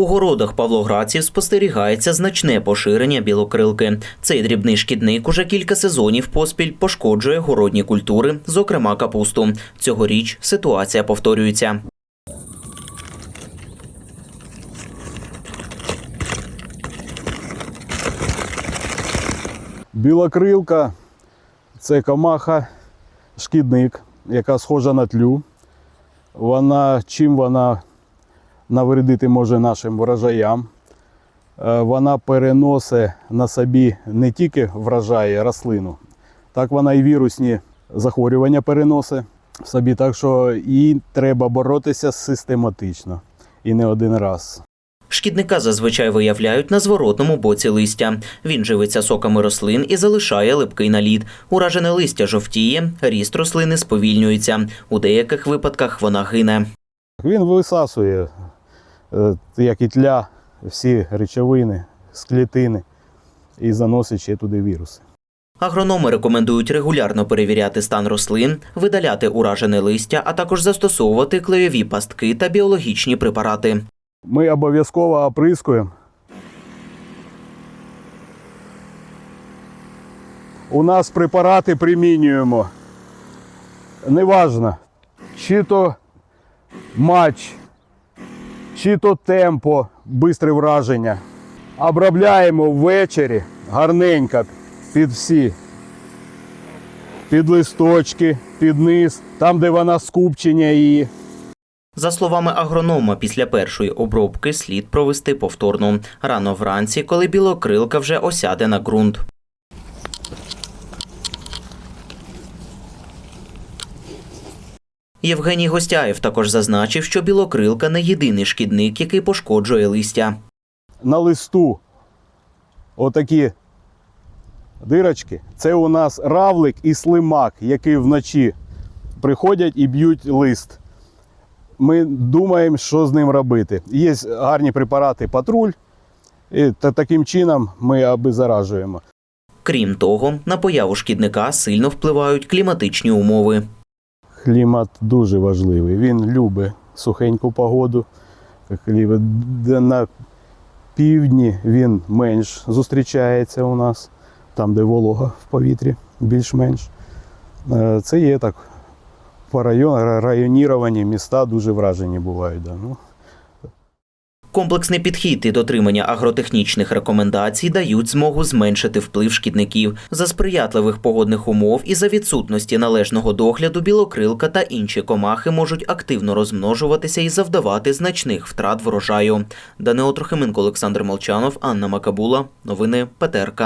У городах павлоградців спостерігається значне поширення білокрилки. Цей дрібний шкідник уже кілька сезонів поспіль пошкоджує городні культури, зокрема капусту. Цьогоріч ситуація повторюється. Білокрилка це комаха, шкідник, яка схожа на тлю. Вона, чим вона навредити може нашим врожаям? Е, Вона переносить на собі не тільки врожаї рослину, так вона і вірусні захворювання переносить в собі. Так що їй треба боротися систематично і не один раз. Шкідника зазвичай виявляють на зворотному боці листя. Він живиться соками рослин і залишає липкий наліт. Уражене листя жовтіє, ріст рослини сповільнюється. У деяких випадках вона гине. Він висасує, як і тля, всі речовини з клітини і заносить ще туди віруси. Агрономи рекомендують регулярно перевіряти стан рослин, видаляти уражене листя, а також застосовувати клейові пастки та біологічні препарати. Ми обов'язково оприскуємо. У нас препарати примінюємо. Неважно, чи то матч, чи то темпо, бистре враження. Обробляємо ввечері гарненько під всі. Під листочки, під низ, там, де вона скупчення її. За словами агронома, після першої обробки слід провести повторну рано вранці, коли білокрилка вже осяде на ґрунт. Євгеній Гостяєв також зазначив, що білокрилка не єдиний шкідник, який пошкоджує листя. на листу отакі дирочки. Це у нас равлик і слимак, які вночі приходять і б'ють лист. Ми думаємо, що з ним робити. Є гарні препарати патруль, і та таким чином ми обеззаражуємо. Крім того, на появу шкідника сильно впливають кліматичні умови. Клімат дуже важливий. Він любить сухеньку погоду. На півдні він менш зустрічається у нас, там, де волога в повітрі, більш-менш. Е, Це є так. По район, районіровані міста дуже вражені бувають. Да. Ну, Комплексний підхід і дотримання агротехнічних рекомендацій дають змогу зменшити вплив шкідників за сприятливих погодних умов і за відсутності належного догляду білокрилка та інші комахи можуть активно розмножуватися і завдавати значних втрат врожаю. Данило Трохименко, Олександр Молчанов, Анна Макабула. Новини ПТРК.